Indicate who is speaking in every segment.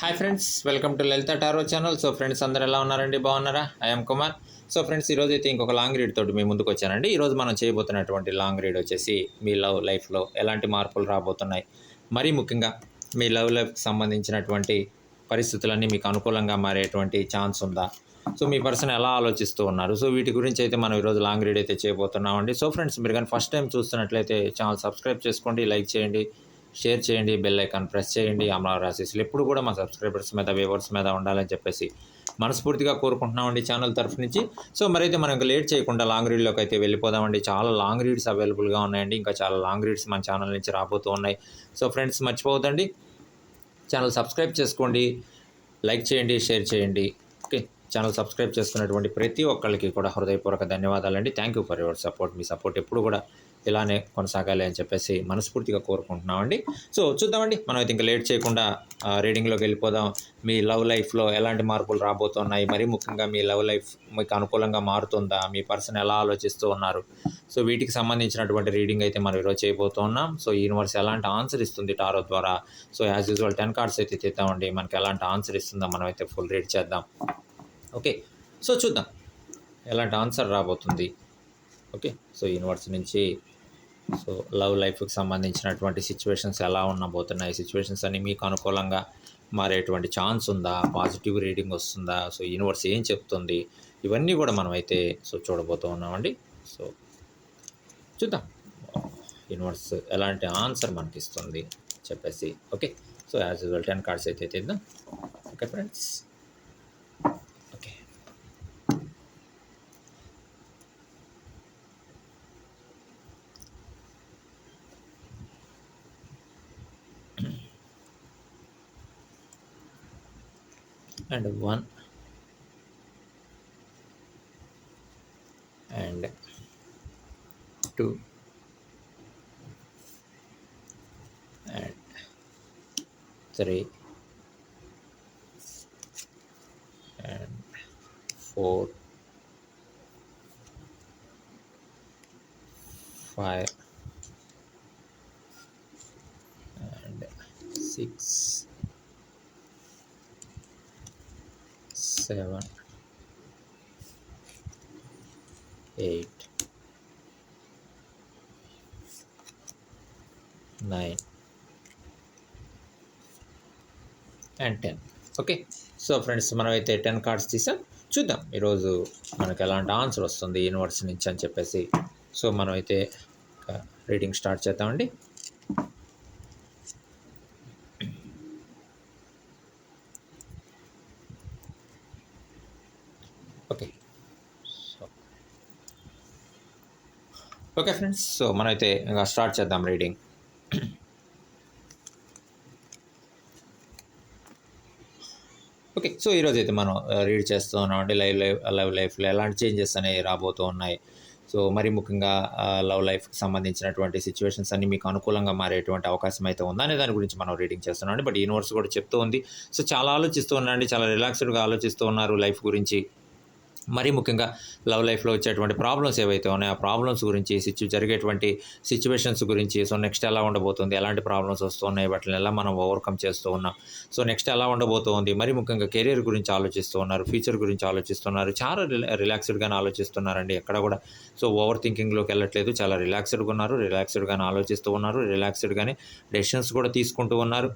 Speaker 1: Hi friends welcome to Lalitha tarot channel so friends అందరు ఎలా ఉన్నారండి? బాగున్నారా? ఐఎమ్ కుమార్ సో ఫ్రెండ్స్ ఈరోజు అయితే ఇంకొక లాంగ్ రీడ్ తోటి మీ ముందుకు వచ్చానండి. ఈరోజు మనం చేయబోతున్నటువంటి లాంగ్ రీడ్ వచ్చేసి మీ లవ్ లైఫ్లో ఎలాంటి మార్పులు రాబోతున్నాయి? మరీ ముఖ్యంగా మీ లవ్ లైఫ్కి సంబంధించినటువంటి పరిస్థితులన్నీ మీకు అనుకూలంగా మారేటువంటి ఛాన్స్ ఉందా? సో మీ పర్సన్ ఎలా ఆలోచిస్తూ ఉన్నారు? సో వీటి గురించి అయితే మనం ఈరోజు లాంగ్ రీడ్ అయితే చేయబోతున్నామండి. సో ఫ్రెండ్స్ మీరు కానీ ఫస్ట్ టైం చూస్తున్నట్లయితే ఛానల్ సబ్స్క్రైబ్ చేసుకోండి లైక్ చేయండి. షేర్ చేయండి బెల్ ఐకాన్ ప్రెస్ చేయండి అమలా ఆశీస్సులు ఎప్పుడు కూడా మా సబ్స్క్రైబర్స్ మీద వ్యూవర్స్ మీద ఉండాలని చెప్పేసి మనస్ఫూర్తిగా కోరుకుంటున్నామండి ఛానల్ తరఫు నుంచి. సో మరైతే మనం ఇంకా లేట్ చేయకుండా లాంగ్ రీడ్లోకి అయితే వెళ్ళిపోదామండి. చాలా లాంగ్ రీడ్స్ అవైలబుల్గా ఉన్నాయండి. ఇంకా చాలా లాంగ్ రీడ్స్ మన ఛానల్ నుంచి రాబోతూ ఉన్నాయి. సో ఫ్రెండ్స్ మర్చిపోవద్దండి. ఛానల్ సబ్స్క్రైబ్ చేసుకోండి. లైక్ చేయండి షేర్ చేయండి. ఓకే ఛానల్ సబ్స్క్రైబ్ చేసుకున్నటువంటి ప్రతి ఒక్కరికి కూడా హృదయపూర్వక ధన్యవాదాలండి. Thank you for your support me support ఎప్పుడు కూడా ఇలానే కొనసాగాలి అని చెప్పేసి మనస్ఫూర్తిగా కోరుకుంటున్నామండి. సో చూద్దామండి. మనం అయితే ఇంకా లేట్ చేయకుండా రీడింగ్లోకి వెళ్ళిపోదాం. మీ లవ్ లైఫ్లో ఎలాంటి మార్పులు రాబోతున్నాయి? మరీ ముఖ్యంగా మీ లవ్ లైఫ్ మీకు అనుకూలంగా మారుతుందా? మీ పర్సన్ ఎలా ఆలోచిస్తూ ఉన్నారు? సో వీటికి సంబంధించినటువంటి రీడింగ్ అయితే మనం ఈరోజు చేయబోతున్నాం సో యూనివర్స్ ఎలాంటి ఆన్సర్ ఇస్తుంది టారో ద్వారా? So as usual ten cards అయితే తీద్దామండి. మనకి ఎలాంటి ఆన్సర్ ఇస్తుందో మనం అయితే ఫుల్ రీడ్ చేద్దాం. ఓకే. సో చూద్దాం. ఎలాంటి ఆన్సర్ రాబోతుంది? ఓకే. సో యూనివర్స్ నుంచి సో లవ్ లైఫ్కి సంబంధించినటువంటి సిచ్యువేషన్స్ ఎలా ఉండబోతున్నాయి? సిచ్యువేషన్స్ అన్ని మీకు అనుకూలంగా మారేటువంటి ఛాన్స్ ఉందా? పాజిటివ్ రీడింగ్ వస్తుందా? సో యూనివర్స్ ఏం చెప్తుంది? ఇవన్నీ కూడా మనం అయితే సో చూడబోతూ ఉన్నామండి. సో చూద్దాం. యూనివర్స్ ఎలాంటి ఆన్సర్ మనకి ఇస్తుంది చెప్పేసి. Okay. So as usual ten cards అయితే తీద్దాం. Okay friends. and 1 and 2 and 3 and 4 5 and 6 seven, eight, nine, and ten okay so friends మనమైతే టెన్ కార్డ్స్ తీసాం. చూద్దాం. ఈరోజు మనకు ఎలాంటి ఆన్సర్ వస్తుంది యూనివర్స్ నుంచి అని చెప్పేసి. సో మనమైతే uh, రీడింగ్ స్టార్ట్ చేద్దామండి okay so okay friends so మనమైతే ఇంకా స్టార్ట్ చేద్దాం రీడింగ్. ఓకే సో ఈరోజు అయితే మనం రీడ్ చేస్తూ ఉన్నామండి లైవ్ లైఫ్ లైవ్ లైఫ్లో ఎలాంటి చేంజెస్ అనేవి రాబోతూ ఉన్నాయి. సో మరి ముఖ్యంగా లవ్ లైఫ్కి సంబంధించినటువంటి సిచ్యువేషన్స్ అన్ని మీకు అనుకూలంగా మారేటువంటి అవకాశం అయితే ఉందా అనే దాని గురించి మనం రీడింగ్ చేస్తున్నాం. బట్ యూనివర్స్ కూడా చెప్తూ ఉంది. సో చాలా ఆలోచిస్తూ ఉన్నాండి చాలా రిలాక్స్డ్గా ఆలోచిస్తూ ఉన్నారు లైఫ్ గురించి. మరీ ముఖ్యంగా లవ్ లైఫ్లో వచ్చేటువంటి ప్రాబ్లమ్స్ ఏవైతే ఉన్నాయో ఆ ప్రాబ్లమ్స్ గురించి సిచ్యు జరిగేటువంటి సిచ్యువేషన్స్ గురించి సో నెక్స్ట్ ఎలా ఉండబోతుంది ఎలాంటి ప్రాబ్లమ్స్ వస్తున్నాయి వాటిని ఎలా మనం ఓవర్కమ్ చేస్తూ ఉన్నాం సో నెక్స్ట్ ఎలా ఉండబోతోంది మరీ ముఖ్యంగా కెరీర్ గురించి ఆలోచిస్తూ ఉన్నారు ఫ్యూచర్ గురించి ఆలోచిస్తున్నారు చాలా రిలా రిలాక్స్డ్గానే ఆలోచిస్తున్నారండి ఎక్కడ కూడా. సో ఓవర్ థింకింగ్లోకి వెళ్ళట్లేదు చాలా రిలాక్స్డ్గా ఉన్నారు రిలాక్స్డ్గానే ఆలోచిస్తూ ఉన్నారు రిలాక్స్డ్గానే డెసిషన్స్ కూడా తీసుకుంటూ ఉన్నారు.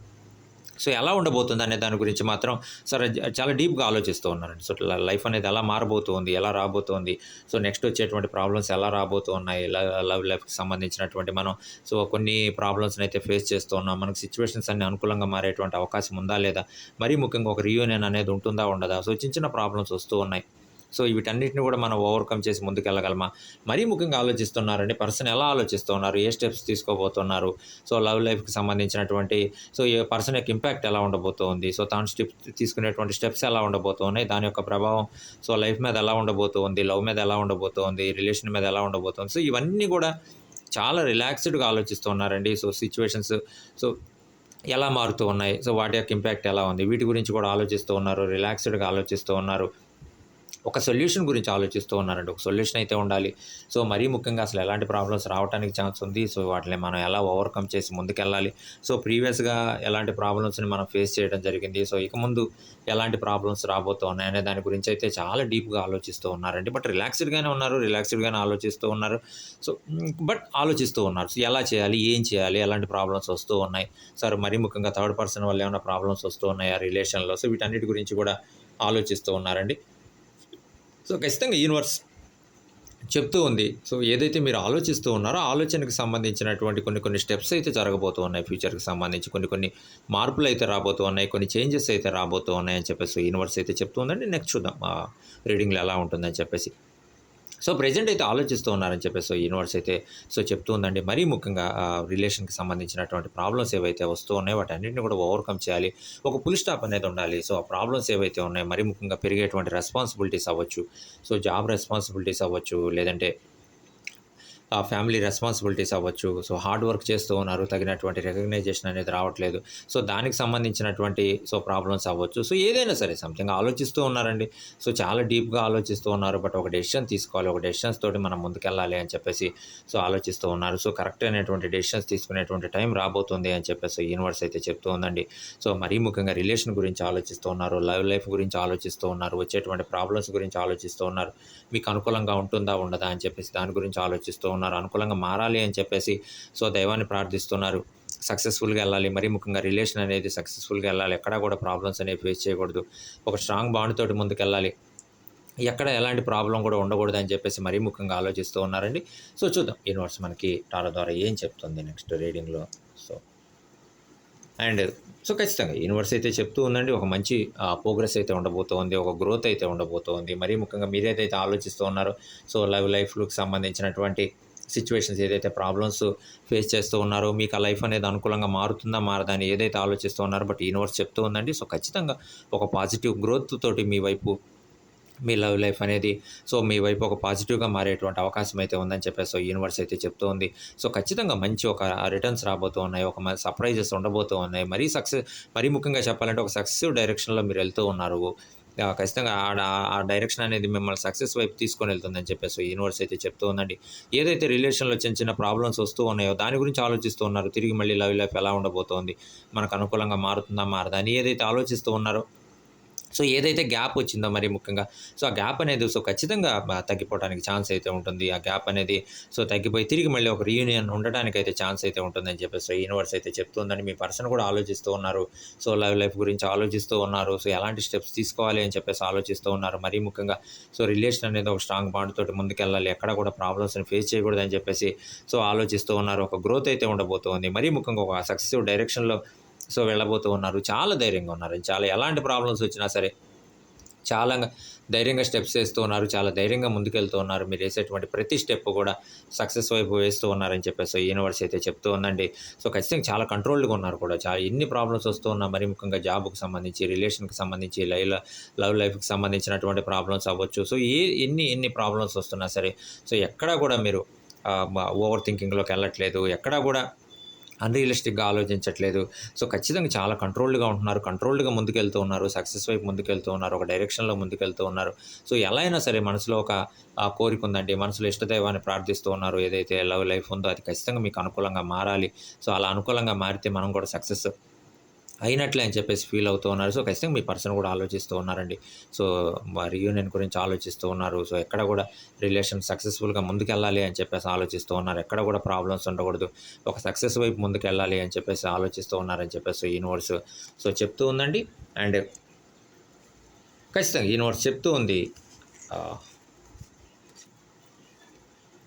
Speaker 1: సో ఎలా ఉండబోతుంది అనే దాని గురించి మాత్రం సరే చాలా డీప్గా ఆలోచిస్తూ ఉన్నారండి సో లైఫ్ అనేది ఎలా మారబోతోంది ఎలా రాబోతోంది సో నెక్స్ట్ వచ్చేటువంటి ప్రాబ్లమ్స్ ఎలా రాబోతూ ఉన్నాయి లవ్ లైఫ్కి సంబంధించినటువంటి మనం సో కొన్ని ప్రాబ్లమ్స్ని అయితే ఫేస్ చేస్తూ ఉన్నాం. మనకు సిచ్యువేషన్స్ అన్ని అనుకూలంగా మారేటువంటి అవకాశం ఉందా లేదా మరీ ముఖ్యంగా ఒక రీయూనియన్ అనేది ఉంటుందా ఉండదా? సో చిన్న చిన్న ప్రాబ్లమ్స్ వస్తూ ఉన్నాయి. సో వీటన్నిటిని కూడా మనం ఓవర్కమ్ చేసి ముందుకెళ్ళగలమా? మరీ ముఖ్యంగా ఆలోచిస్తున్నారండి పర్సన్ ఎలా ఆలోచిస్తున్నారు ఏ స్టెప్స్ తీసుకోబోతున్నారు? సో లవ్ లైఫ్కి సంబంధించినటువంటి సో ఈ పర్సన్ యొక్క ఇంపాక్ట్ ఎలా ఉండబోతోంది? సో తాను స్టెప్ తీసుకునేటువంటి స్టెప్స్ ఎలా ఉండబోతున్నాయి? దాని యొక్క ప్రభావం సో లైఫ్ మీద ఎలా ఉండబోతోంది? లవ్ మీద ఎలా ఉండబోతోంది? రిలేషన్ మీద ఎలా ఉండబోతోంది? సో ఇవన్నీ కూడా చాలా రిలాక్స్డ్గా ఆలోచిస్తూ ఉన్నారండి సో సిచ్యువేషన్స్ సో ఎలా మారుతూ ఉన్నాయి? సో వాటి యొక్క ఇంపాక్ట్ ఎలా ఉంది? వీటి గురించి కూడా ఆలోచిస్తూ ఉన్నారు రిలాక్స్డ్గా ఆలోచిస్తూ ఉన్నారు. ఒక సొల్యూషన్ గురించి ఆలోచిస్తూ ఉన్నారండి. ఒక సొల్యూషన్ అయితే ఉండాలి. సో మరీ ముఖ్యంగా అసలు ఎలాంటి ప్రాబ్లమ్స్ రావడానికి ఛాన్స్ ఉంది. సో వాటిని మనం ఎలా ఓవర్కమ్ చేసి ముందుకెళ్ళాలి. సో ప్రీవియస్గా ఎలాంటి ప్రాబ్లమ్స్ని మనం ఫేస్ చేయడం జరిగింది. సో ఇక ముందు ఎలాంటి ప్రాబ్లమ్స్ రాబోతూ ఉన్నాయనే అనే దాని గురించి అయితే చాలా డీప్గా ఆలోచిస్తూ ఉన్నారండి. బట్ రిలాక్స్డ్గానే ఉన్నారు. రిలాక్స్డ్గానే ఆలోచిస్తూ ఉన్నారు. సో బట్ ఆలోచిస్తూ ఉన్నారు. సో ఎలా చేయాలి? ఏం చేయాలి? ఎలాంటి ప్రాబ్లమ్స్ వస్తూ ఉన్నాయి? సార్ మరీ ముఖ్యంగా థర్డ్ పర్సన్ వల్ల ఏమైనా ప్రాబ్లమ్స్ వస్తూ ఉన్నాయా రిలేషన్లో? సో వీటన్నిటి గురించి కూడా ఆలోచిస్తూ ఉన్నారండి. సో ఖచ్చితంగా యూనివర్స్ చెప్తూ ఉంది. సో ఏదైతే మీరు ఆలోచిస్తూ ఉన్నారో ఆలోచనకు సంబంధించినటువంటి కొన్ని కొన్ని స్టెప్స్ అయితే జరగబోతూ ఉన్నాయి. ఫ్యూచర్కి సంబంధించి కొన్ని కొన్ని మార్పులు అయితే రాబోతూ ఉన్నాయి. కొన్ని చేంజెస్ అయితే రాబోతూ ఉన్నాయి అని చెప్పేసి యూనివర్స్ అయితే చెప్తుందండి నెక్స్ట్ చూద్దాం. రీడింగ్లో ఎలా ఉంటుందని చెప్పేసి. సో ప్రజెంట్ అయితే ఆలోచిస్తూ ఉన్నారని చెప్పేసి సో యూనివర్స్ అయితే సో చెప్తూ ఉందండి. మరీ ముఖ్యంగా రిలేషన్కి సంబంధించినటువంటి ప్రాబ్లమ్స్ ఏవైతే వస్తూ ఉన్నాయో వాటి అన్నింటిని కూడా ఓవర్కమ్ చేయాలి. ఒక పుల్ స్టాప్ అనేది ఉండాలి. సో ఆ ప్రాబ్లమ్స్ ఏవైతే ఉన్నాయో మరీ ముఖ్యంగా పెరిగేటువంటి రెస్పాన్సిబిలిటీస్ అవ్వచ్చు. సో జాబ్ రెస్పాన్సిబిలిటీస్ అవ్వచ్చు లేదంటే ఫ్యామిలీ రెస్పాన్సిబిలిటీస్ అవ్వచ్చు. సో హార్డ్ వర్క్ చేస్తూ ఉన్నారు. తగినటువంటి రికగ్నైజేషన్ అనేది రావట్లేదు. సో దానికి సంబంధించినటువంటి సో ప్రాబ్లమ్స్ అవ్వచ్చు. సో ఏదైనా సరే సంథింగ్ ఆలోచిస్తూ ఉన్నారండి. సో చాలా డీప్గా ఆలోచిస్తూ ఉన్నారు. బట్ ఒక డెసిషన్ తీసుకోవాలి. ఒక డెసిషన్స్ తోటి మనం ముందుకెళ్ళాలి అని చెప్పేసి సో ఆలోచిస్తూ ఉన్నారు. సో కరెక్ట్ అయినటువంటి డెసిషన్స్ తీసుకునేటువంటి టైం రాబోతుంది అని చెప్పేసి యూనివర్స్ అయితే చెప్తూ ఉందండి. సో మరీ ముఖ్యంగా రిలేషన్ గురించి ఆలోచిస్తూ ఉన్నారు. లవ్ లైఫ్ గురించి ఆలోచిస్తూ ఉన్నారు. వచ్చేటువంటి ప్రాబ్లమ్స్ గురించి ఆలోచిస్తూ ఉన్నారు. మీకు అనుకూలంగా ఉంటుందా ఉండదా అని చెప్పేసి దాని గురించి ఆలోచిస్తూ ఉన్నారు. అనుకూలంగా మారాలి అని చెప్పేసి సో దైవాన్ని ప్రార్థిస్తున్నారు. సక్సెస్ఫుల్గా వెళ్ళాలి. మరీ ముఖ్యంగా రిలేషన్ అనేది సక్సెస్ఫుల్గా వెళ్ళాలి. ఎక్కడా కూడా ప్రాబ్లమ్స్ అనేవి ఫేస్ చేయకూడదు. ఒక స్ట్రాంగ్ బాండ్ తోటి ముందుకెళ్ళాలి. ఎక్కడ ఎలాంటి ప్రాబ్లం కూడా ఉండకూడదు అని చెప్పేసి మరీ ముఖ్యంగా ఆలోచిస్తూ ఉన్నారండి. సో చూద్దాం. యూనివర్స్ మనకి టారో ద్వారా ఏం చెప్తుంది నెక్స్ట్ రీడింగ్లో. సో అండ్ సో ఖచ్చితంగా యూనివర్స్ అయితే చెప్తూ ఉందండి. ఒక మంచి ప్రోగ్రెస్ అయితే ఉండబోతోంది. ఒక గ్రోత్ అయితే ఉండబోతోంది. మరీ ముఖ్యంగా మీరు ఆలోచిస్తూ ఉన్నారో. సో లైవ్ లైఫ్కి సంబంధించినటువంటి సిచ్యువేషన్స్ ఏదైతే ప్రాబ్లమ్స్ ఫేస్ చేస్తూ ఉన్నారో మీకు ఆ లైఫ్ అనేది అనుకూలంగా మారుతుందా మారదా అని ఏదైతే ఆలోచిస్తూ ఉన్నారో బట్ యూనివర్స్ చెప్తూ ఉందండి. సో ఖచ్చితంగా ఒక పాజిటివ్ గ్రోత్ తోటి మీ వైపు మీ లవ్ లైఫ్ అనేది సో మీ వైపు ఒక పాజిటివ్గా మారేటువంటి అవకాశం అయితే ఉందని చెప్పేసి సో యూనివర్స్ అయితే చెప్తూ ఉంది. సో ఖచ్చితంగా మంచి ఒక రిటర్న్స్ రాబోతూ ఉన్నాయి ఒక సర్ప్రైజెస్ ఉండబోతూ ఉన్నాయి. మరీ సక్సెస్ మరీ ముఖ్యంగా చెప్పాలంటే ఒక సక్సెసివ్ డైరెక్షన్లో మీరు వెళ్తూ ఉన్నారు. ఖచ్చితంగా ఆ ఆ డైరెక్షన్ అనేది మిమ్మల్ని సక్సెస్ వైపు తీసుకొని వెళ్తుందని చెప్పేసి యూనివర్స్ అయితే చెప్తూ ఉందండి. ఏదైతే రిలేషన్లో చిన్న చిన్న ప్రాబ్లమ్స్ వస్తూ ఉన్నాయో దాని గురించి ఆలోచిస్తూ ఉన్నారు. తిరిగి మళ్ళీ లవ్ లైఫ్ ఎలా ఉండబోతోంది? మనకు అనుకూలంగా మారుతుందా? మారదా? అని ఏదైతే ఆలోచిస్తూ ఉన్నారో సో ఏదైతే గ్యాప్ వచ్చిందో మరి ముఖ్యంగా సో ఆ గ్యాప్ అనేది సో ఖచ్చితంగా తగ్గిపోవడానికి ఛాన్స్ అయితే ఉంటుంది. ఆ గ్యాప్ అనేది సో తగ్గిపోయి తిరిగి మళ్ళీ ఒక రీయూనియన్ ఉండడానికి అయితే ఛాన్స్ అయితే ఉంటుందని చెప్పేసి సో యూనివర్స్ అయితే చెప్తుందని మీ పర్సన్ కూడా ఆలోచిస్తూ ఉన్నారు. సో లైవ్ లైఫ్ గురించి ఆలోచిస్తూ ఉన్నారు. సో ఎలాంటి స్టెప్స్ తీసుకోవాలి అని చెప్పేసి ఆలోచిస్తూ ఉన్నారు. మరీ ముఖ్యంగా సో రిలేషన్ అనేది ఒక స్ట్రాంగ్ బాండ్ తోటి ముందుకెళ్ళాలి. ఎక్కడ కూడా ప్రాబ్లమ్స్ని ఫేస్ చేయకూడదని చెప్పేసి సో ఆలోచిస్తూ ఉన్నారు. ఒక గ్రోత్ అయితే ఉండబోతోంది. మరీ ముఖ్యంగా ఒక సక్సెసివ్ డైరెక్షన్లో సో వెళ్ళబోతూ ఉన్నారు. చాలా ధైర్యంగా ఉన్నారు. చాలా ఎలాంటి ప్రాబ్లమ్స్ వచ్చినా సరే చాలా ధైర్యంగా స్టెప్స్ వేస్తూ ఉన్నారు. చాలా ధైర్యంగా ముందుకెళ్తూ ఉన్నారు. మీరు వేసేటువంటి ప్రతి స్టెప్ కూడా సక్సెస్ వైపు వేస్తూ ఉన్నారని చెప్పేసి యూనివర్స్ అయితే చెప్తూ ఉందండి. సో ఖచ్చితంగా చాలా కంట్రోల్డ్గా ఉన్నారు కూడా. చాలా ఎన్ని ప్రాబ్లమ్స్ వస్తూ ఉన్నా మరి ముఖ్యంగా జాబ్కి సంబంధించి రిలేషన్కి సంబంధించి లైవ్ లవ్ లైఫ్కి సంబంధించినటువంటి ప్రాబ్లమ్స్ అవ్వచ్చు. సో ఏ ఎన్ని ఎన్ని ప్రాబ్లమ్స్ వస్తున్నా సరే సో ఎక్కడా కూడా మీరు ఓవర్ థింకింగ్లోకి వెళ్ళట్లేదు. ఎక్కడా కూడా అన్రియలిస్టిక్గా ఆలోచించట్లేదు. సో ఖచ్చితంగా చాలా కంట్రోల్డ్గా ఉంటున్నారు. కంట్రోల్డ్గా ముందుకెళ్తూ ఉన్నారు. సక్సెస్ వైపు ముందుకెళ్తూ ఉన్నారు. ఒక డైరెక్షన్లో ముందుకెళ్తూ ఉన్నారు. సో ఎలా అయినా సరే మనసులో ఒక కోరిక ఉందండి. మనసులో ఇష్టదైవాన్ని ప్రార్థిస్తూ ఉన్నారు. ఏదైతే లవ్ లైఫ్ ఉందో అది ఖచ్చితంగా మీకు అనుకూలంగా మారాలి. సో అలా అనుకూలంగా మారితే మనం కూడా సక్సెస్ అయినట్లే అని చెప్పేసి ఫీల్ అవుతూ ఉన్నారు. సో ఖచ్చితంగా మీ పర్సన్ కూడా ఆలోచిస్తూ ఉన్నారండి. సో రీయూనియన్ గురించి ఆలోచిస్తూ ఉన్నారు. సో ఎక్కడ కూడా రిలేషన్ సక్సెస్ఫుల్గా ముందుకెళ్ళాలి అని చెప్పేసి ఆలోచిస్తూ ఉన్నారు. ఎక్కడ కూడా ప్రాబ్లమ్స్ ఉండకూడదు. ఒక సక్సెస్ వైపు ముందుకెళ్ళాలి అని చెప్పేసి ఆలోచిస్తూ ఉన్నారని చెప్పేసి యూనివర్స్ సో చెప్తూ ఉందండి. అండ్ ఖచ్చితంగా యూనివర్స్ చెప్తూ ఉంది.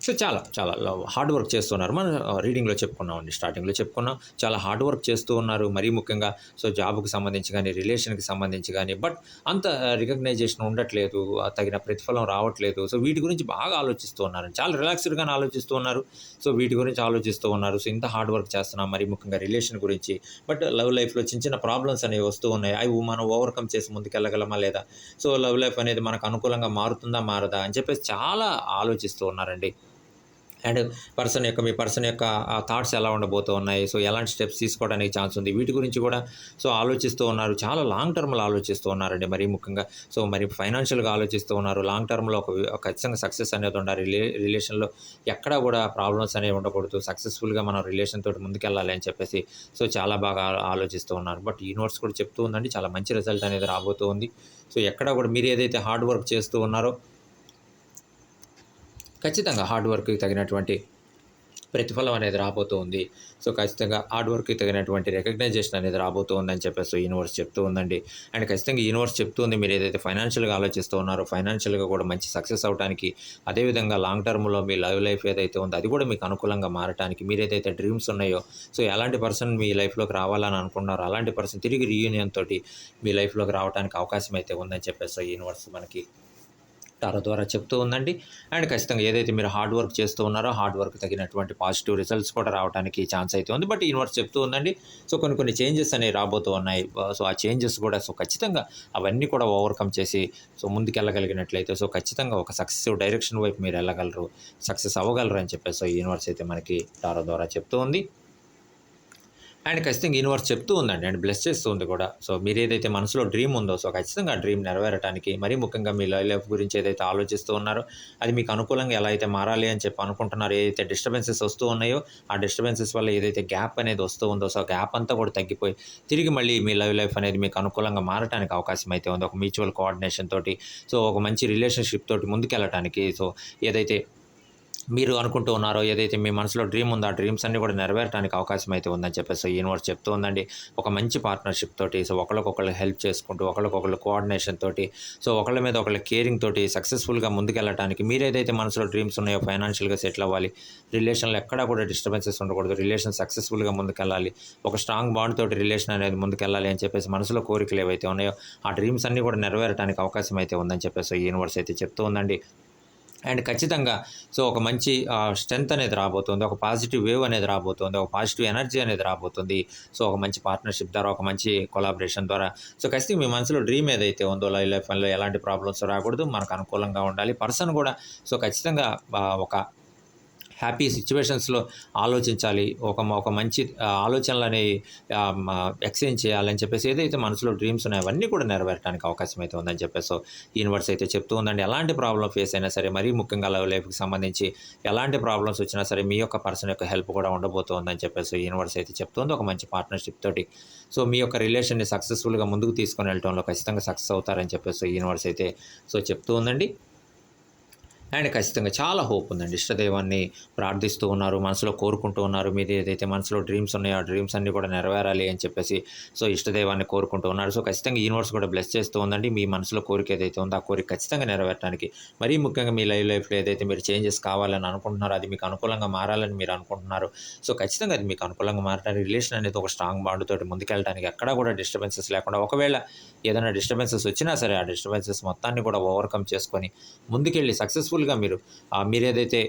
Speaker 1: సో చాలా చాలా హార్డ్ వర్క్ చేస్తున్నారు. మనం రీడింగ్లో చెప్పుకున్నామండి స్టార్టింగ్లో చెప్పుకున్నాం. చాలా హార్డ్ వర్క్ చేస్తూ ఉన్నారు. మరీ ముఖ్యంగా సో జాబ్కి సంబంధించి కానీ రిలేషన్కి సంబంధించి కానీ బట్ అంత రికగ్నైజేషన్ ఉండట్లేదు. తగిన ప్రతిఫలం రావట్లేదు. సో వీటి గురించి బాగా ఆలోచిస్తూ ఉన్నారు. చాలా రిలాక్స్డ్గానే ఆలోచిస్తూ ఉన్నారు. సో వీటి గురించి ఆలోచిస్తూ ఉన్నారు. సో ఇంత హార్డ్ వర్క్ చేస్తున్నాం. మరీ ముఖ్యంగా రిలేషన్ గురించి. బట్ లవ్ లైఫ్లో చిన్న చిన్న ప్రాబ్లమ్స్ అనేవి వస్తూ ఉన్నాయి. అవి మనం ఓవర్కమ్ చేసి ముందుకెళ్ళగలమా లేదా? సో లవ్ లైఫ్ అనేది మనకు అనుకూలంగా మారుతుందా మారదా అని చెప్పేసి చాలా ఆలోచిస్తూ ఉన్నారండి. అండ్ పర్సన్ యొక్క మీ పర్సన్ యొక్క థాట్స్ ఎలా ఉండబోతూ ఉన్నాయి? సో ఎలాంటి స్టెప్స్ తీసుకోవడానికి ఛాన్స్ ఉంది? వీటి గురించి కూడా సో ఆలోచిస్తూ ఉన్నారు. చాలా లాంగ్ టర్మ్లో ఆలోచిస్తూ ఉన్నారండి మరీ ముఖ్యంగా. సో మరి ఫైనాన్షియల్గా ఆలోచిస్తూ ఉన్నారు. లాంగ్ టర్మ్లో ఒక ఖచ్చితంగా సక్సెస్ అనేది ఉండాలి. రిలే రిలేషన్లో ఎక్కడా కూడా ప్రాబ్లమ్స్ అనేవి ఉండకూడదు. సక్సెస్ఫుల్గా మనం రిలేషన్ తోటి ముందుకెళ్ళాలి అని చెప్పేసి సో చాలా బాగా ఆలోచిస్తూ ఉన్నారు. బట్ ఈ నోట్స్ కూడా చెప్తూ ఉందండి. చాలా మంచి రిజల్ట్ అనేది రాబోతూ ఉంది. సో ఎక్కడ కూడా మీరు ఏదైతే హార్డ్ వర్క్ చేస్తూ ఉన్నారో ఖచ్చితంగా హార్డ్ వర్క్కి తగినటువంటి ప్రతిఫలం అనేది రాబోతూ ఉంది సో ఖచ్చితంగా హార్డ్ వర్క్కి తగినటువంటి రికగ్నైజేషన్ అనేది రాబోతూ ఉందని చెప్పేసి యూనివర్స్ చెప్తూ ఉందండి. అండ్ ఖచ్చితంగా యూనివర్స్ చెప్తూ ఉంది మీరు ఏదైతే ఫైనాన్షియల్గా ఆలోచిస్తూ ఉన్నారో ఫైనాన్షియల్గా కూడా మంచి సక్సెస్ అవడానికి అదేవిధంగా లాంగ్ టర్మ్లో మీ లైవ్ లైఫ్ ఏదైతే ఉందో అది కూడా మీకు అనుకూలంగా మారడానికి మీరు ఏదైతే డ్రీమ్స్ ఉన్నాయో సో ఎలాంటి పర్సన్ మీ లైఫ్లోకి రావాలని అనుకున్నారో అలాంటి పర్సన్ తిరిగి రీయూనియన్ తోటి మీ లైఫ్లోకి రావడానికి అవకాశం అయితే ఉందని చెప్పేసి యూనివర్స్ మనకి టారో ద్వారా చెప్తూ ఉందండి. అండ్ ఖచ్చితంగా ఏదైతే మీరు హార్డ్ వర్క్ చేస్తూ ఉన్నారో హార్డ్ వర్క్ తగినటువంటి పాజిటివ్ రిజల్ట్స్ కూడా రావడానికి ఛాన్స్ అయితే ఉంది. బట్ యూనివర్స్ చెప్తూ ఉందండి. సో కొన్ని కొన్ని చేంజెస్ అనేవి రాబోతూ ఉన్నాయి. సో ఆ చేంజెస్ కూడా సో ఖచ్చితంగా అవన్నీ కూడా ఓవర్కమ్ చేసి సో ముందుకెళ్ళగలిగినట్లయితే సో ఖచ్చితంగా ఒక సక్సెసివ్ డైరెక్షన్ వైపు మీరు వెళ్ళగలరు సక్సెస్ అవ్వగలరు అని చెప్పేసి సో యూనివర్స్ అయితే మనకి టారో ద్వారా చెప్తూ ఉంది. అండ్ ఖచ్చితంగా యూనివర్స్ చెప్తూ ఉందండి. అండ్ బ్లెస్ చేస్తూ ఉంది కూడా. సో మీరు ఏదైతే మనసులో డ్రీమ్ ఉందో సో ఖచ్చితంగా ఆ డ్రీమ్ నెరవేరటానికి మరీ ముఖ్యంగా మీ లైఫ్ లైఫ్ గురించి ఏదైతే ఆలోచిస్తూ ఉన్నారో అది మీకు అనుకూలంగా ఎలా అయితే మారాలి అని చెప్పి అనుకుంటున్నారో ఏదైతే డిస్టర్బెన్సెస్ వస్తూ ఉన్నాయో ఆ డిస్టర్బెన్సెస్ వల్ల ఏదైతే గ్యాప్ అనేది వస్తూ ఉందో సో గ్యాప్ అంతా కూడా తగ్గిపోయి తిరిగి మళ్ళీ మీ లైవ్ లైఫ్ అనేది మీకు అనుకూలంగా మారడానికి అవకాశం అయితే ఉంది. ఒక మ్యూచువల్ కోఆర్డినేషన్ తోటి సో ఒక మంచి రిలేషన్షిప్ తోటి ముందుకెళ్ళటానికి సో ఏదైతే మీరు అనుకుంటూ ఉన్నారో ఏదైతే మీ మనసులో డ్రీమ్ ఉందో ఆ డ్రీమ్స్ అన్ని కూడా నెరవేరడానికి అవకాశం అయితే ఉందని చెప్పేసి యూనివర్స్ చెప్తూ ఉందండి. ఒక మంచి పార్ట్నర్షిప్ తోటి సో ఒకరికొకరు హెల్ప్ చేసుకుంటూ ఒకరికొకరు కోఆర్డినేషన్ తోటి సో ఒకళ్ళ మీద ఒకళ్ళ కేరింగ్ తోటి సక్సెస్ఫుల్గా ముందుకెళ్ళడానికి మీరు ఏదైతే మనసులో డ్రీమ్స్ ఉన్నాయో ఫైనాన్షియల్గా సెటిల్ అవ్వాలి. రిలేషన్లో ఎక్కడా కూడా డిస్టర్బెన్సెస్ ఉండకూడదు. రిలేషన్ సక్సెస్ఫుల్గా ముందుకెళ్ళాలి. ఒక స్ట్రాంగ్ బాండ్ తోటి రిలేషన్ అనేది ముందుకెళ్ళాలి అని చెప్పేసి మనసులో కోరికలు ఏవైతే ఉన్నాయో ఆ డ్రీమ్స్ అన్ని కూడా నెరవేరడానికి అవకాశం అయితే ఉందని చెప్పేసి యూనివర్స్ అయితే చెప్తూ ఉందండి. అండ్ ఖచ్చితంగా సో ఒక మంచి స్ట్రెంత్ అనేది రాబోతుంది ఒక పాజిటివ్ వేవ్ అనేది రాబోతుంది ఒక పాజిటివ్ ఎనర్జీ అనేది రాబోతుంది సో ఒక మంచి పార్ట్నర్షిప్ ద్వారా ఒక మంచి కొలాబరేషన్ ద్వారా. సో ఖచ్చితంగా మీ మనసులో డ్రీమ్ ఏదైతే ఉందో లైఫ్ లైఫ్లో ఎలాంటి ప్రాబ్లమ్స్ రాకూడదు మనకు అనుకూలంగా ఉండాలి పర్సన్ కూడా సో ఖచ్చితంగా ఒక హ్యాపీ సిచ్యువేషన్స్లో ఆలోచించాలి. ఒక ఒక మంచి ఆలోచనలు అనేవి ఎక్స్చేంజ్ చేయాలని చెప్పేసి ఏదైతే మనసులో డ్రీమ్స్ ఉన్నాయో అవన్నీ కూడా నెరవేరడానికి అవకాశం అయితే ఉందని చెప్పేసి సో యూనివర్స్ అయితే చెప్తూ ఉందండి. ఎలాంటి ప్రాబ్లం ఫేస్ అయినా సరే మరీ ముఖ్యంగా లవ్ లైఫ్కి సంబంధించి ఎలాంటి ప్రాబ్లమ్స్ వచ్చినా సరే మీ యొక్క పర్సన్ యొక్క హెల్ప్ కూడా ఉండబోతోందని చెప్పేసి యూనివర్స్ అయితే చెప్తుంది. ఒక మంచి పార్ట్నర్షిప్ తోటి. సో మీ యొక్క రిలేషన్ని సక్సెస్ఫుల్గా ముందుకు తీసుకొని వెళ్ళడంలో ఖచ్చితంగా సక్సెస్ అవుతారని చెప్పేసి యూనివర్స్ అయితే సో చెప్తూ ఉందండి. అండ్ ఖచ్చితంగా చాలా హోప్ ఉందండి. ఇష్టదైవాన్ని ప్రార్థిస్తూ ఉన్నారు మనసులో కోరుకుంటూ ఉన్నారు. మీరు ఏదైతే మనసులో డ్రీమ్స్ ఉన్నాయో ఆ డ్రీమ్స్ అన్నీ కూడా నెరవేరాలి అని చెప్పేసి సో ఇష్టదైవాన్ని కోరుకుంటూ ఉన్నారు. సో ఖచ్చితంగా యూనివర్స్ కూడా బ్లెస్ చేస్తూ ఉందండి. మీ మనసులో కోరిక ఏదైతే ఉందో ఆ కోరిక ఖచ్చితంగా నెరవేరడానికి మరీ ముఖ్యంగా మీ లైఫ్ లైఫ్లో ఏదైతే మీరు చేంజెస్ కావాలని అనుకుంటున్నారో అది మీకు అనుకూలంగా మారాలని మీరు అనుకుంటున్నారు. సో ఖచ్చితంగా అది మీకు అనుకూలంగా మారడానికి రిలేషన్ అనేది ఒక స్ట్రాంగ్ బాండ్ తోటి ముందుకెళ్ళడానికి ఎక్కడా కూడా డిస్టర్బెన్సెస్ లేకుండా ఒకవేళ ఏదైనా డిస్టర్బెన్సెస్ వచ్చినా సరే ఆ డిస్టర్బెన్సెస్ మొత్తాన్ని కూడా ఓవర్కమ్ చేసుకొని ముందుకెళ్ళి సక్సెస్ఫుల్ సక్సెస్ఫుల్గా మీరు మీరు ఏదైతే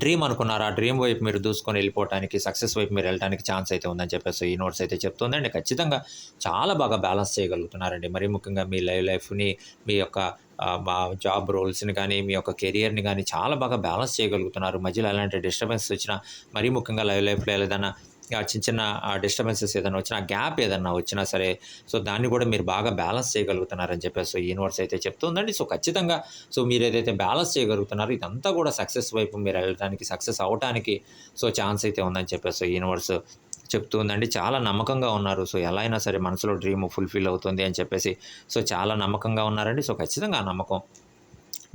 Speaker 1: డ్రీమ్ అనుకున్నారు ఆ డ్రీమ్ వైపు మీరు దూసుకొని వెళ్ళిపోవడానికి సక్సెస్ వైపు మీరు వెళ్ళడానికి ఛాన్స్ అయితే ఉందని చెప్పేసి ఈ నోట్స్ అయితే చెప్తుందండి ఖచ్చితంగా చాలా బాగా బ్యాలెన్స్ చేయగలుగుతున్నారండి. మరీ ముఖ్యంగా మీ లైవ్ లైఫ్ని మీ యొక్క మా జాబ్ రోల్స్ని కానీ మీ యొక్క కెరియర్ని కానీ చాలా బాగా బ్యాలెన్స్ చేయగలుగుతున్నారు. మధ్యలో ఎలాంటి డిస్టర్బెన్స్ వచ్చినా మరీ ముఖ్యంగా లైవ్ లైఫ్లో ఏదైనా చిన్న చిన్న డిస్టర్బెన్సెస్ ఏదైనా వచ్చినా గ్యాప్ ఏదైనా వచ్చినా సరే సో దాన్ని కూడా మీరు బాగా బ్యాలెన్స్ చేయగలుగుతున్నారని చెప్పేసి సో యూనివర్స్ అయితే చెప్తుందండి. సో ఖచ్చితంగా సో మీరు ఏదైతే బ్యాలెన్స్ చేయగలుగుతున్నారో ఇదంతా కూడా సక్సెస్ వైపు మీరు వెళ్ళడానికి సక్సెస్ అవడానికి సో ఛాన్స్ అయితే ఉందని చెప్పేసి సో యూనివర్స్ చెప్తుందండి. చాలా నమ్మకంగా ఉన్నారు. సో ఎలా అయినా సరే మనసులో డ్రీమ్ ఫుల్ఫిల్ అవుతుంది అని చెప్పేసి సో చాలా నమ్మకంగా ఉన్నారండి. సో ఖచ్చితంగా ఆ నమ్మకం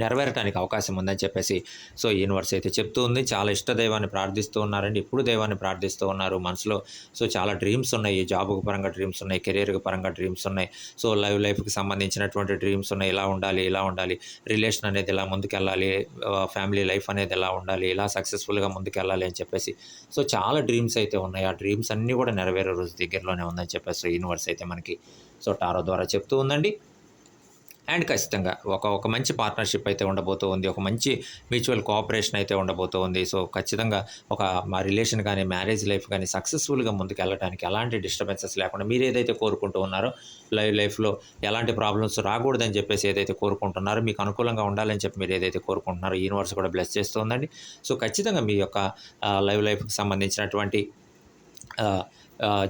Speaker 1: నెరవేరటానికి అవకాశం ఉందని చెప్పేసి సో యూనివర్స్ అయితే చెప్తూ ఉంది. చాలా ఇష్ట దైవాన్ని ప్రార్థిస్తూ ఉన్నారండి. ఇప్పుడు దైవాన్ని ప్రార్థిస్తూ ఉన్నారు మనసులో. సో చాలా డ్రీమ్స్ ఉన్నాయి. జాబ్ పరంగా డ్రీమ్స్ ఉన్నాయి. కెరీర్ పరంగా డ్రీమ్స్ ఉన్నాయి. సో లైవ్ లైఫ్కి సంబంధించినటువంటి డ్రీమ్స్ ఉన్నాయి. ఇలా ఉండాలి ఇలా ఉండాలి. రిలేషన్ అనేది ఇలా ముందుకెళ్ళాలి? ఫ్యామిలీ లైఫ్ అనేది ఎలా ఉండాలి? ఇలా సక్సెస్ఫుల్గా ముందుకెళ్ళాలి అని చెప్పేసి. సో చాలా డ్రీమ్స్ అయితే ఉన్నాయి. ఆ డ్రీమ్స్ అన్నీ కూడా నెరవేరే రోజు దగ్గరలోనే ఉందని చెప్పేసి యూనివర్స్ అయితే మనకి సో టారో ద్వారా చెప్తూ ఉందండి. అండ్ ఖచ్చితంగా ఒక ఒక మంచి పార్ట్నర్షిప్ అయితే ఉండబోతూ ఉంది ఒక మంచి మ్యూచువల్ కోఆపరేషన్ అయితే ఉండబోతూ ఉంది సో ఖచ్చితంగా ఒక మా రిలేషన్ కానీ మ్యారేజ్ లైఫ్ కానీ సక్సెస్ఫుల్గా ముందుకు వెళ్ళడానికి ఎలాంటి డిస్టర్బెన్సెస్ లేకుండా మీరు ఏదైతే కోరుకుంటూ ఉన్నారో లైవ్ లైఫ్లో ఎలాంటి ప్రాబ్లమ్స్ రాకూడదని చెప్పేసి ఏదైతే కోరుకుంటున్నారో మీకు అనుకూలంగా ఉండాలని చెప్పి మీరు ఏదైతే కోరుకుంటున్నారో యూనివర్స్ కూడా బ్లెస్ చేస్తుందండి. సో ఖచ్చితంగా మీ యొక్క లైవ్ లైఫ్కి సంబంధించినటువంటి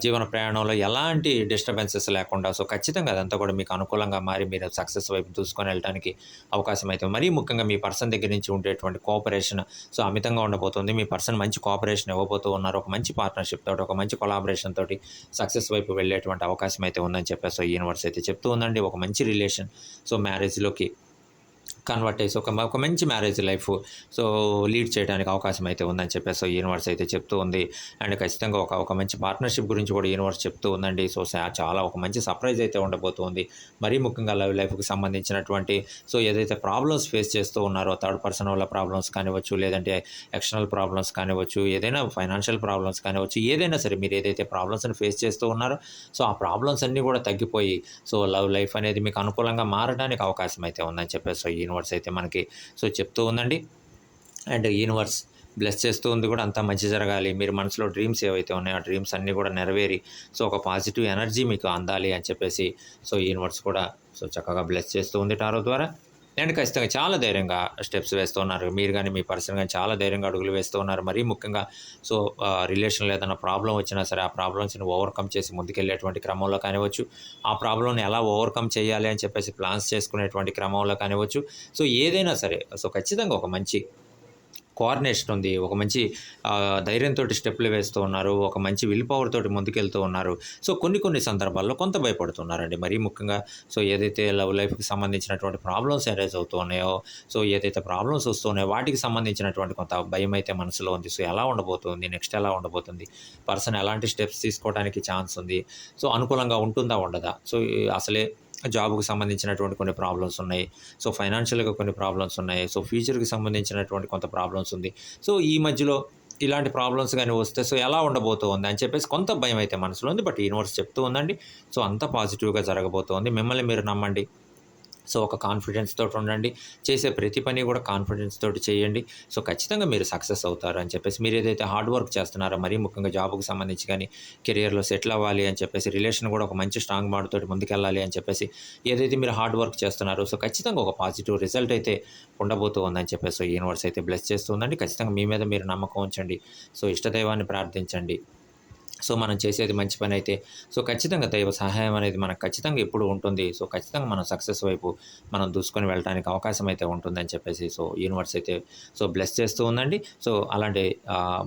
Speaker 1: జీవన ప్రయాణంలో ఎలాంటి డిస్టర్బెన్సెస్ లేకుండా సో ఖచ్చితంగా అదంతా కూడా మీకు అనుకూలంగా మారి మీరు సక్సెస్ వైపు చూసుకొని వెళ్ళడానికి అవకాశం అయితే మరీ ముఖ్యంగా మీ పర్సన్ దగ్గర నుంచి ఉండేటువంటి కోఆపరేషన్ సో అమితంగా ఉండబోతుంది. మీ పర్సన్ మంచి కోఆపరేషన్ ఇవ్వబోతూ ఉన్నారు. ఒక మంచి పార్ట్నర్షిప్ తోటి ఒక మంచి కొలాబరేషన్ తోటి సక్సెస్ వైపు వెళ్ళేటువంటి అవకాశం అయితే ఉందని చెప్పేసి సో యూనివర్స్ అయితే చెప్తూ ఉందండి. ఒక మంచి రిలేషన్ సో మ్యారేజ్లోకి కన్వర్ట్ అయ్యి ఒక ఒక మంచి మ్యారేజ్ లైఫ్ సో లీడ్ చేయడానికి అవకాశం అయితే ఉందని చెప్పేసి యూనివర్స్ అయితే చెప్తూ ఉంది. అండ్ ఖచ్చితంగా ఒక ఒక మంచి పార్ట్నర్షిప్ గురించి కూడా యూనివర్స్ చెప్తూ ఉందండి. సో చాలా ఒక మంచి సర్ప్రైజ్ అయితే ఉండబోతుంది. మరీ ముఖ్యంగా లవ్ లైఫ్కి సంబంధించినటువంటి సో ఏదైతే ప్రాబ్లమ్స్ ఫేస్ చేస్తూ ఉన్నారో థర్డ్ పర్సన్ వల్ల ప్రాబ్లమ్స్ కానివ్వచ్చు లేదంటే ఎక్స్టర్నల్ ప్రాబ్లమ్స్ కానివ్వచ్చు ఏదైనా ఫైనాన్షియల్ ప్రాబ్లమ్స్ కానివ్వచ్చు ఏదైనా సరే మీరు ఏదైతే ప్రాబ్లమ్స్ని ఫేస్ చేస్తూ ఉన్నారో సో ఆ ప్రాబ్లమ్స్ అన్నీ కూడా తగ్గిపోయి సో లవ్ లైఫ్ అనేది మీకు అనుకూలంగా మారడానికి అవకాశం అయితే ఉందని చెప్పేసి సో యూనివర్స్ అయితే మనకి. సో చెప్తూ ఉందండి. అండ్ యూనివర్స్ బ్లెస్ చేస్తూ ఉంది కూడా. అంతా మంచి జరగాలి. మీరు మనసులో డ్రీమ్స్ ఏవైతే ఉన్నాయో ఆ డ్రీమ్స్ అన్నీ కూడా నెరవేరి సో ఒక పాజిటివ్ ఎనర్జీ మీకు అందాలి అని చెప్పేసి సో యూనివర్స్ కూడా సో చక్కగా బ్లెస్ చేస్తూ ఉంది టారో ద్వారా. అండ్ ఖచ్చితంగా చాలా ధైర్యంగా స్టెప్స్ వేస్తున్నారు. మీరు కానీ మీ పర్సన్ కానీ చాలా ధైర్యంగా అడుగులు వేస్తూ ఉన్నారు మరీ ముఖ్యంగా సో రిలేషన్లో ఏదైనా ప్రాబ్లం వచ్చినా సరే ఆ ప్రాబ్లమ్స్ని ఓవర్కమ్ చేసి ముందుకెళ్ళేటువంటి క్రమంలో కానివ్వచ్చు ఆ ప్రాబ్లంని ఎలా ఓవర్కమ్ చేయాలి అని చెప్పేసి ప్లాన్స్ చేసుకునేటువంటి క్రమంలో కానివ్వచ్చు. సో ఏదైనా సరే సో ఖచ్చితంగా ఒక మంచి కోఆర్డినేషన్ ఉంది. ఒక మంచి ధైర్యంతో స్టెప్లు వేస్తూ ఉన్నారు. ఒక మంచి విల్ పవర్ తోటి ముందుకెళ్తూ ఉన్నారు. సో కొన్ని కొన్ని సందర్భాల్లో కొంత భయపడుతున్నారండి. మరీ ముఖ్యంగా సో ఏదైతే లవ్ లైఫ్కి సంబంధించినటువంటి ప్రాబ్లమ్స్ అరైజ్ అవుతున్నాయో సో ఏదైతే ప్రాబ్లమ్స్ వస్తున్నాయో వాటికి సంబంధించినటువంటి కొంత భయం అయితే మనసులో ఉంది. సో ఎలా ఉండబోతుంది? నెక్స్ట్ ఎలా ఉండబోతుంది? పర్సన్ ఎలాంటి స్టెప్స్ తీసుకోవడానికి ఛాన్స్ ఉంది? సో అనుకూలంగా ఉంటుందా? ఉండదా? సో అసలే జాబ్కి సంబంధించినటువంటి కొన్ని ప్రాబ్లమ్స్ ఉన్నాయి. సో ఫైనాన్షియల్గా కొన్ని ప్రాబ్లమ్స్ ఉన్నాయి. సో ఫ్యూచర్కి సంబంధించినటువంటి కొంత ప్రాబ్లమ్స్ ఉంది. సో ఈ మధ్యలో ఇలాంటి ప్రాబ్లమ్స్ కానీ వస్తే సో ఎలా ఉండబోతోంది అని చెప్పేసి కొంత భయం అయితే మనసులో ఉంది. బట్ యూనివర్స్ చెప్తూ ఉందండి. సో అంత పాజిటివ్గా జరగబోతోంది. మిమ్మల్ని మీరు నమ్మండి. సో ఒక కాన్ఫిడెన్స్ తోటి ఉండండి. చేసే ప్రతి పని కూడా కాన్ఫిడెన్స్ తోటి చేయండి. సో ఖచ్చితంగా మీరు సక్సెస్ అవుతారు అని చెప్పేసి మీరు ఏదైతే హార్డ్ వర్క్ చేస్తున్నారో మరీ ముఖ్యంగా జాబ్కి సంబంధించి కానీ కెరియర్లో సెటిల్ అవ్వాలి అని చెప్పేసి రిలేషన్ కూడా ఒక మంచి స్ట్రాంగ్ తోటి ముందుకెళ్ళాలి అని చెప్పేసి ఏదైతే మీరు హార్డ్ వర్క్ చేస్తున్నారో సో ఖచ్చితంగా ఒక పాజిటివ్ రిజల్ట్ అయితే ఉండబోతూ ఉందని చెప్పేసి సో యూనివర్స్ అయితే బ్లెస్ చేస్తుందండి ఖచ్చితంగా మీ మీద మీరు నమ్మకం ఉంచండి. సో ఇష్టదైవాన్ని ప్రార్థించండి. సో మనం చేసేది మంచి పని అయితే సో ఖచ్చితంగా దైవ సహాయం అనేది మనకు ఖచ్చితంగా ఎప్పుడు ఉంటుంది. సో ఖచ్చితంగా మనం సక్సెస్ వైపు మనం దూసుకొని వెళ్ళడానికి అవకాశం అయితే ఉంటుందని చెప్పేసి సో యూనివర్స్ అయితే సో బ్లెస్ చేస్తూ ఉందండి. సో అలాంటి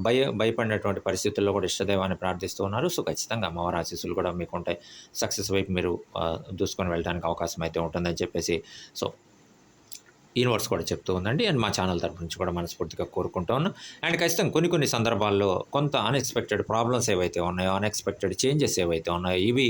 Speaker 1: భయ భయపడినటువంటి పరిస్థితుల్లో కూడా ఇష్టదైవాన్ని ప్రార్థిస్తూ ఉన్నారు. సో ఖచ్చితంగా అమ్మవారి ఆశీస్సులు కూడా మీకు ఉంటాయి సక్సెస్ వైపు మీరు దూసుకొని వెళ్ళడానికి అవకాశం అయితే ఉంటుందని చెప్పేసి సో యూనివర్స్ కూడా చెప్తూ ఉందండి. అండ్ మా ఛానల్ తరపు నుంచి కూడా మనస్ఫూర్తిగా కోరుకుంటూ ఉన్నాం. అండ్ ఖచ్చితంగా కొన్ని కొన్ని సందర్భాల్లో కొంత అన్ఎక్స్పెక్టెడ్ ప్రాబ్లమ్స్ ఏవైతే ఉన్నాయో అన్ఎక్స్పెక్టెడ్ చేంజెస్ ఏవైతే ఉన్నాయో ఇవి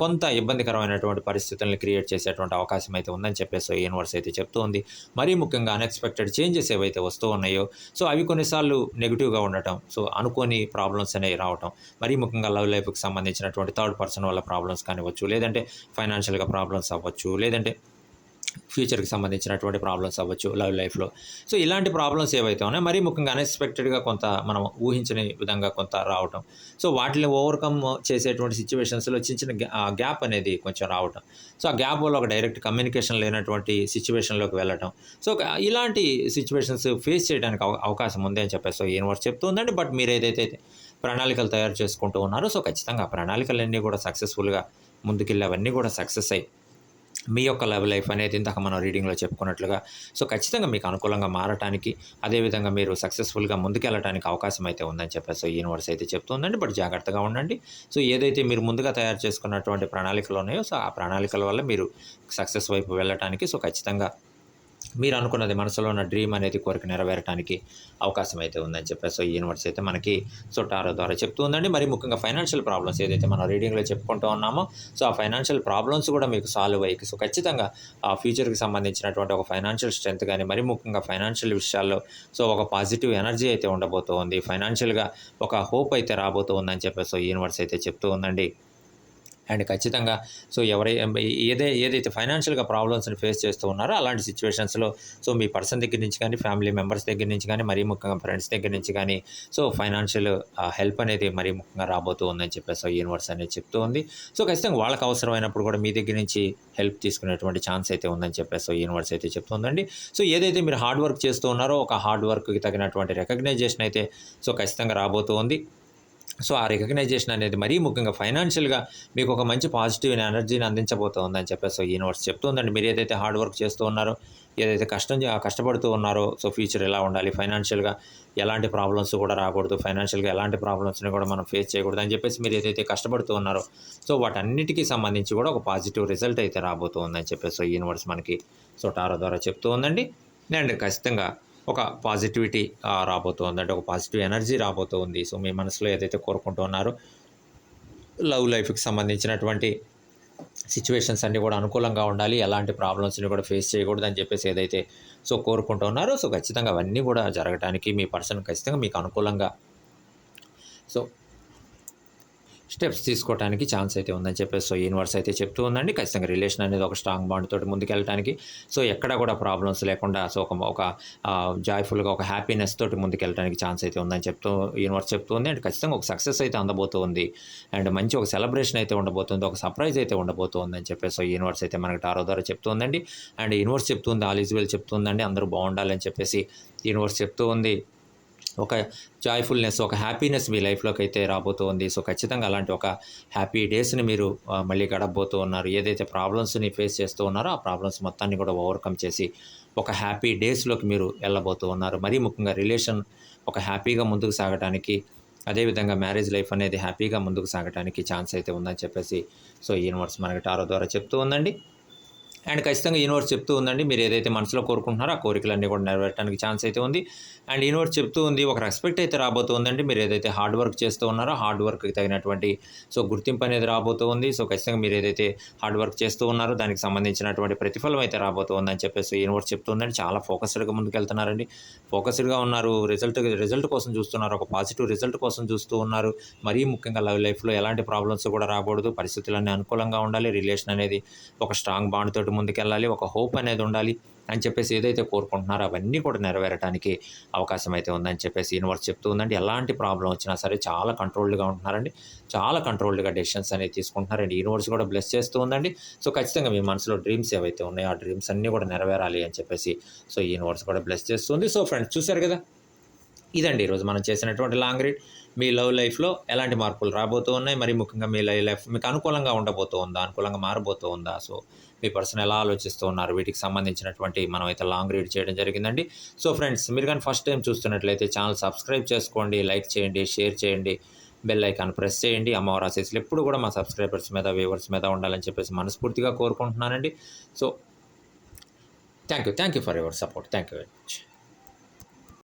Speaker 1: కొంత ఇబ్బందికరమైనటువంటి పరిస్థితులను క్రియేట్ చేసేటువంటి అవకాశం అయితే ఉందని చెప్పేసి యూనివర్స్ అయితే చెప్తూ ఉంది. మరీ ముఖ్యంగా అన్ఎక్స్పెక్టెడ్ చేంజెస్ ఏవైతే వస్తూ ఉన్నాయో సో అవి కొన్నిసార్లు నెగిటివ్గా ఉండటం సో అనుకోని ప్రాబ్లమ్స్ అనేవి రావటం మరీ ముఖ్యంగా లవ్ లైఫ్కి సంబంధించినటువంటి థర్డ్ పర్సన్ వల్ల ప్రాబ్లమ్స్ కానివ్వచ్చు లేదంటే ఫైనాన్షియల్గా ప్రాబ్లమ్స్ అవ్వచ్చు లేదంటే ఫ్యూచర్కి సంబంధించినటువంటి ప్రాబ్లమ్స్ అవ్వచ్చు లవ్ లైఫ్లో. సో ఇలాంటి ప్రాబ్లమ్స్ ఏవైతే ఉన్నాయో మరీ ముఖ్యంగా అన్ఎక్స్పెక్టెడ్గా కొంత మనం ఊహించని విధంగా కొంత రావటం. సో వాటిని ఓవర్కమ్ చేసేటువంటి సిచ్యువేషన్స్లో చిన్న చిన్న గ్యాప్ అనేది కొంచెం రావటం. సో ఆ గ్యాప్ వల్ల ఒక డైరెక్ట్ కమ్యూనికేషన్ లేనటువంటి సిచ్యువేషన్లోకి వెళ్ళటం. సో ఇలాంటి సిచ్యువేషన్స్ ఫేస్ చేయడానికి అవ- అవకాశం ఉంది అని చెప్పేసి సో యూనివర్స్ చెప్తుందండి. బట్ మీరు ఏదైతే ప్రణాళికలు తయారు చేసుకుంటూ ఉన్నారో సో ఖచ్చితంగా ఆ ప్రణాళికలన్నీ కూడా సక్సెస్ఫుల్గా ముందుకెళ్ళి అవన్నీ కూడా సక్సెస్ అయ్యి మీ యొక్క లవ్ లైఫ్ అనేది ఇందాక మనం రీడింగ్లో చెప్పుకున్నట్లుగా సో ఖచ్చితంగా మీకు అనుకూలంగా మారటానికి అదేవిధంగా మీరు సక్సెస్ఫుల్గా ముందుకెళ్ళడానికి అవకాశం అయితే ఉందని చెప్పేసి సో యూనివర్స్ అయితే చెప్తుందండి బట్ జాగ్రత్తగా ఉండండి. సో ఏదైతే మీరు ముందుగా తయారు చేసుకున్నటువంటి ప్రణాళికలు ఉన్నాయో సో ఆ ప్రణాళికల వల్ల మీరు సక్సెస్ వైపు వెళ్ళటానికి సో ఖచ్చితంగా మీరు అనుకున్నది మనసులో ఉన్న డ్రీమ్ అనేది కోరిక నెరవేరడానికి అవకాశం అయితే ఉందని చెప్పేసి సో ఈ యూనివర్స్ అయితే మనకి సో టారో ద్వారా చెప్తూ ఉందండి. మరి ముఖ్యంగా ఫైనాన్షియల్ ప్రాబ్లమ్స్ ఏదైతే మనం రీడింగ్లో చెప్పుకుంటూ ఉన్నామో సో ఆ ఫైనాన్షియల్ ప్రాబ్లమ్స్ కూడా మీకు సాల్వ్ అయ్యి సో ఖచ్చితంగా ఆ ఫ్యూచర్కి సంబంధించినటువంటి ఒక ఫైనాన్షియల్ స్ట్రెంత్ కానీ మరి ముఖ్యంగా ఫైనాన్షియల్ విషయాల్లో సో ఒక పాజిటివ్ ఎనర్జీ అయితే ఉండబోతోంది. ఫైనాన్షియల్గా ఒక హోప్ అయితే రాబోతూ ఉందని చెప్పేసి సో ఈ యూనివర్స్ అయితే చెప్తూ ఉందండి. అండ్ ఖచ్చితంగా సో ఎవరై ఏదే ఏదైతే ఫైనాన్షియల్గా ప్రాబ్లమ్స్ని ఫేస్ చేస్తూ ఉన్నారో అలాంటి సిచ్యువేషన్స్లో సో మీ పర్సన్ దగ్గర నుంచి కానీ ఫ్యామిలీ మెంబర్స్ దగ్గర నుంచి కానీ మరీ ముఖ్యంగా ఫ్రెండ్స్ దగ్గర నుంచి కానీ సో ఫైనాన్షియల్ హెల్ప్ అనేది మరీ ముఖ్యంగా రాబోతూ ఉందని చెప్పేసి యూనివర్స్ అనేది చెప్తూ ఉంది. సో ఖచ్చితంగా వాళ్ళకి అవసరమైనప్పుడు కూడా మీ దగ్గర నుంచి హెల్ప్ తీసుకునేటువంటి ఛాన్స్ అయితే ఉందని చెప్పేసి యూనివర్స్ అయితే చెప్తుందండి. సో ఏదైతే మీరు హార్డ్ వర్క్ చేస్తూ ఉన్నారో ఒక హార్డ్ వర్క్కి తగినటువంటి రికగ్నైజేషన్ అయితే సో ఖచ్చితంగా రాబోతూ ఉంది. సో ఆ రికగ్నైజేషన్ అనేది మరీ ముఖ్యంగా ఫైనాన్షియల్గా మీకు ఒక మంచి పాజిటివ్ ఎనర్జీని అందించబోతోందని చెప్పేసి సో యూనివర్స్ చెప్తుందండి. మీరు ఏదైతే హార్డ్ వర్క్ చేస్తూ ఉన్నారో ఏదైతే కష్టం కష్టపడుతూ ఉన్నారో సో ఫ్యూచర్ ఎలా ఉండాలి? ఫైనాన్షియల్గా ఎలాంటి ప్రాబ్లమ్స్ కూడా రాకూడదు. ఫైనాన్షియల్గా ఎలాంటి ప్రాబ్లమ్స్ని కూడా మనం ఫేస్ చేయకూడదు అని చెప్పేసి మీరు ఏదైతే కష్టపడుతూ ఉన్నారో సో వాటన్నిటికీ సంబంధించి కూడా ఒక పాజిటివ్ రిజల్ట్ అయితే రాబోతుందని చెప్పేసి సో యూనివర్స్ మనకి సో టారో ద్వారా చెప్తూ ఉందండి అండ్ ఖచ్చితంగా ఒక పాజిటివిటీ రాబోతుంది. అంటే ఒక పాజిటివ్ ఎనర్జీ రాబోతుంది. సో మీ మనసులో ఏదైతే కోరుకుంటూ ఉన్నారో లవ్ లైఫ్కి సంబంధించినటువంటి సిచ్యువేషన్స్ అన్నీ కూడా అనుకూలంగా ఉండాలి. ఎలాంటి ప్రాబ్లమ్స్ని కూడా ఫేస్ చేయకూడదు అని చెప్పేసి ఏదైతే సో కోరుకుంటూ ఉన్నారో సో ఖచ్చితంగా అవన్నీ కూడా జరగడానికి మీ పర్సన్ ఖచ్చితంగా మీకు అనుకూలంగా. సో స్టెప్స్ తీసుకోవడానికి ఛాన్స్ అయితే ఉందని చెప్పేసి సో యూనివర్స్ అయితే చెప్తూ ఉందండి. ఖచ్చితంగా రిలేషన్ అనేది ఒక స్ట్రాంగ్ బాండ్ తోటి ముందుకెళ్ళడానికి సో ఎక్కడ కూడా ప్రాబ్లమ్స్ లేకుండా సో ఒక ఒక జాయ్ఫుల్గా ఒక హ్యాపీనెస్ తోటి ముందుకెళ్ళడానికి ఛాన్స్ అయితే ఉందని చెప్తూ యూనివర్స్ చెప్తూ ఉంది. అండ్ ఖచ్చితంగా ఒక సక్సెస్ అయితే అందబోతుంది అండ్ మంచి ఒక సెలబ్రేషన్ అయితే ఉండబోతుంది. ఒక సర్ప్రైజ్ అయితే ఉండబోతుంది అని చెప్పేసి సో యూనివర్స్ అయితే మనకి టారో ద్వారా చెప్తుందండి అండ్ యూనివర్స్ చెప్తుంది ఆల్ ఈజ్ వెల్ చెప్తుందండి అందరూ బాగుండాలని చెప్పేసి యూనివర్స్ చెప్తూ ఉంది. ఒక జాయ్ఫుల్నెస్ ఒక హ్యాపీనెస్ మీ లైఫ్లోకి అయితే రాబోతుంది. సో ఖచ్చితంగా అలాంటి ఒక హ్యాపీ డేస్ని మీరు మళ్ళీ గడపబోతూ ఉన్నారు. ఏదైతే ప్రాబ్లమ్స్ని ఫేస్ చేస్తూ ఉన్నారో ఆ ప్రాబ్లమ్స్ మొత్తాన్ని కూడా ఓవర్కమ్ చేసి ఒక హ్యాపీ డేస్లోకి మీరు వెళ్ళబోతూ ఉన్నారు. మరీ ముఖ్యంగా రిలేషన్ ఒక హ్యాపీగా ముందుకు సాగడానికి అదేవిధంగా మ్యారేజ్ లైఫ్ అనేది హ్యాపీగా ముందుకు సాగడానికి ఛాన్స్ అయితే ఉందని చెప్పేసి సో యూనివర్స్ మనకి టారో ద్వారా చెప్తూ ఉందండి. అండ్ ఖచ్చితంగా యూనివర్స్ చెప్తూ ఉందండి. మీరు ఏదైతే మనసులో కోరుకుంటున్నారో ఆ కోరికలన్నీ కూడా నెరవేరడానికి ఛాన్స్ అయితే ఉంది. అండ్ యూనివర్స్ చెప్తూ ఉంది ఒక రెస్పెక్ట్ అయితే రాబోతుందండి మీరు ఏదైతే హార్డ్ వర్క్ చేస్తూ ఉన్నారో హార్డ్ వర్క్కి తగినటువంటి సో గుర్తింపు అనేది రాబోతూ ఉంది. సో ఖచ్చితంగా మీరు ఏదైతే హార్డ్ వర్క్ చేస్తూ ఉన్నారో దానికి సంబంధించినటువంటి ప్రతిఫలం అయితే రాబోతుందని చెప్పేసి యూనివర్స్ చెప్తుందండి చాలా ఫోకస్డ్గా ముందుకెళ్తున్నారండి. ఫోకస్డ్గా ఉన్నారు. రిజల్ట్ రిజల్ట్ కోసం చూస్తున్నారు. ఒక పాజిటివ్ రిజల్ట్ కోసం చూస్తూ ఉన్నారు. మరీ ముఖ్యంగా లవ్ లైఫ్లో ఎలాంటి ప్రాబ్లమ్స్ కూడా రాకూడదు. పరిస్థితులన్నీ అనుకూలంగా ఉండాలి. రిలేషన్ అనేది ఒక స్ట్రాంగ్ బాండ్ తోటి ముందుకెళ్ళాలి ఒక హోప్ అనేది ఉండాలి అని చెప్పేసి ఏదైతే కోరుకుంటున్నారో అవన్నీ కూడా నెరవేరడానికి అవకాశం అయితే ఉందని చెప్పేసి యూనివర్స్ చెప్తూ ఉందండి. ఎలాంటి ప్రాబ్లం వచ్చినా సరే చాలా కంట్రోల్డ్గా ఉంటున్నారండి. చాలా కంట్రోల్డ్గా డెసిషన్స్ అనేది తీసుకుంటున్నారండి యూనివర్స్ కూడా బ్లెస్ చేస్తూ ఉందండి. సో ఖచ్చితంగా మీ మనసులో డ్రీమ్స్ ఏవైతే ఉన్నాయో ఆ డ్రీమ్స్ అన్నీ కూడా నెరవేరాలి అని చెప్పేసి సో యూనివర్స్ కూడా బ్లెస్ చేస్తుంది. సో ఫ్రెండ్స్ చూశారు కదా? ఇదండి ఈరోజు మనం చేసినటువంటి లాంగ్ రీడ్. మీ లవ్ లైఫ్లో ఎలాంటి మార్పులు రాబోతూ ఉన్నాయి? మరి ముఖ్యంగా మీ లవ్ లైఫ్ మీకు అనుకూలంగా ఉండబోతూ ఉందా? అనుకూలంగా మారబోతూ ఉందా? సో మీ పర్సన్ ఎలా ఆలోచిస్తూ ఉన్నారు? వీటికి సంబంధించినటువంటి మనం అయితే లాంగ్ రీడ్ చేయడం జరిగిందండి. సో ఫ్రెండ్స్ మీరు కానీ ఫస్ట్ టైం చూస్తున్నట్లయితే ఛానల్ సబ్స్క్రైబ్ చేసుకోండి లైక్ చేయండి షేర్ చేయండి బెల్ ఐకాన్ ప్రెస్ చేయండి. అమ్మవారు ఆశీస్సులు ఎప్పుడు కూడా మా సబ్స్క్రైబర్స్ మీద వ్యూవర్స్ మీద ఉండాలని చెప్పేసి మనస్ఫూర్తిగా కోరుకుంటున్నానండి. So thank you thank you for your support thank you very much